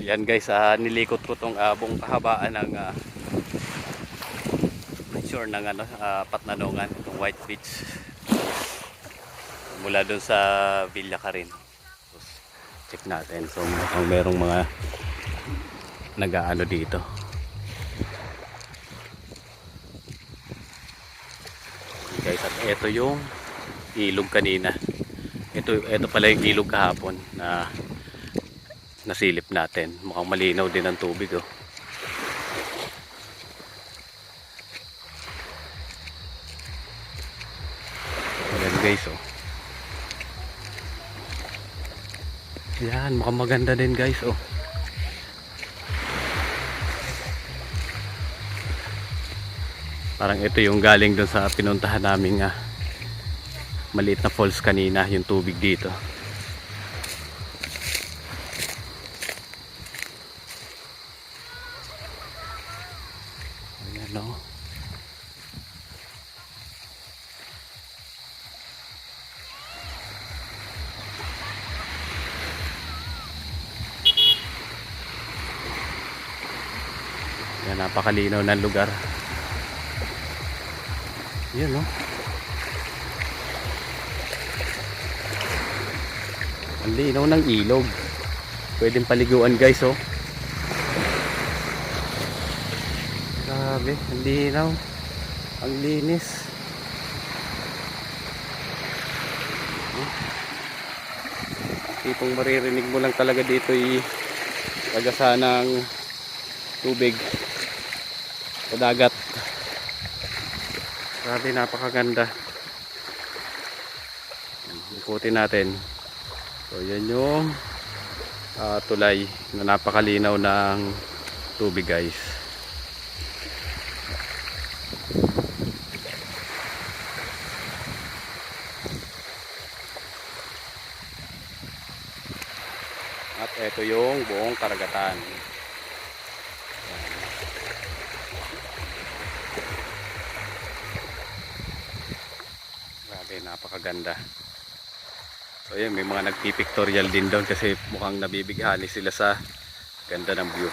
Yan guys, ah, nilikot ko tong ah, buong kahabaan ng ah, shore ng ano, ah, Patnanongan, itong White Beach. Mula doon sa Villa Karin. Tapos, check natin. So, mukhang merong mga nag-aano dito. Guys, at ito yung ilog kanina. Ito, ito pala yung ilog kahapon na nasilip natin. Mukhang malinaw din ang tubig oh. Ayan guys oh. Yan, mukhang maganda din guys oh. Parang ito yung galing dun sa pinuntahan namin nga maliit na falls kanina yung tubig dito. Ayan o. Yan, napakalinaw ng lugar. Yan o. Ang linaw ng ilog. Pwedeng paliguan guys oh. Grabe, ang linaw. Ang linis. Tipong maririnig mo lang talaga dito yung agasa ng tubig sa dagat. Grabe, napakaganda. Ikutin natin. So, yan yung ah, tulay na napakalinaw ng tubig guys. At ito yung buong karagatan. Grabe, napakaganda. So yun, may mga nagpipictorial din doon kasi mukhang nabibighani sila sa ganda ng view.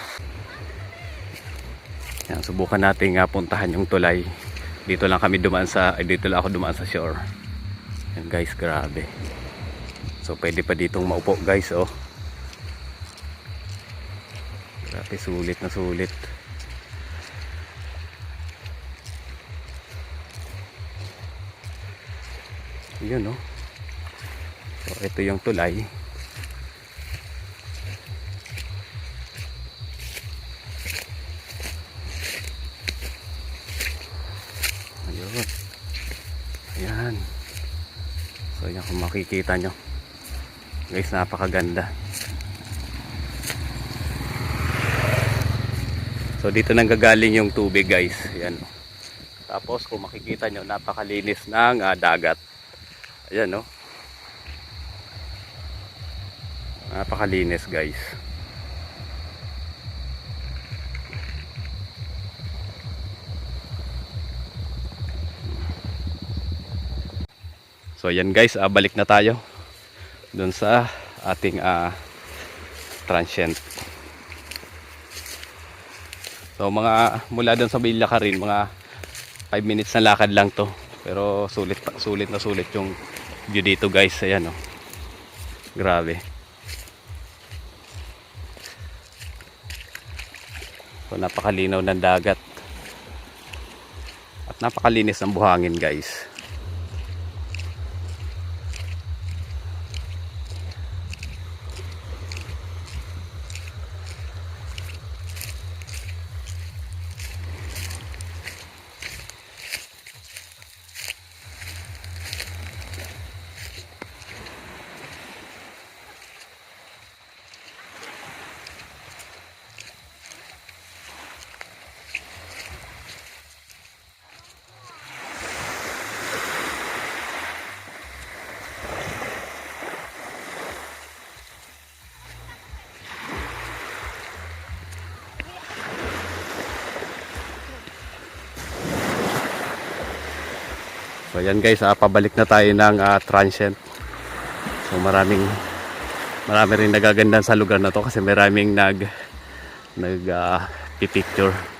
Yan, subukan natin nga puntahan yung tulay. Dito lang kami dumaan sa, ay dito lang ako dumaan sa shore. Yan guys, grabe. So pwede pa ditong maupo guys, oh. Grabe, sulit na sulit. Yun, oh. So, ito yung tulay. Ayun. Ayan. So, yan kung makikita nyo. Guys, napakaganda. So, dito nang gagaling yung tubig, guys. Ayan. Tapos, kung makikita nyo, napakalinis ng ah, dagat. Ayan, no? Napakalinis guys. So yan guys, ah, balik na tayo dun sa ating ah, transient. So mga mula dun sa Villa Karin, mga 5 minutes na lakad lang to. Pero sulit sulit na sulit yung view dito guys. Ayan oh. Grabe. So, napakalinaw ng dagat. At napakalinis ng buhangin, guys. So yan guys, ah, pabalik na tayo ng ah, transient. So maraming Marami rin nagaganda sa lugar na to kasi maraming nag nag ah, pipicture.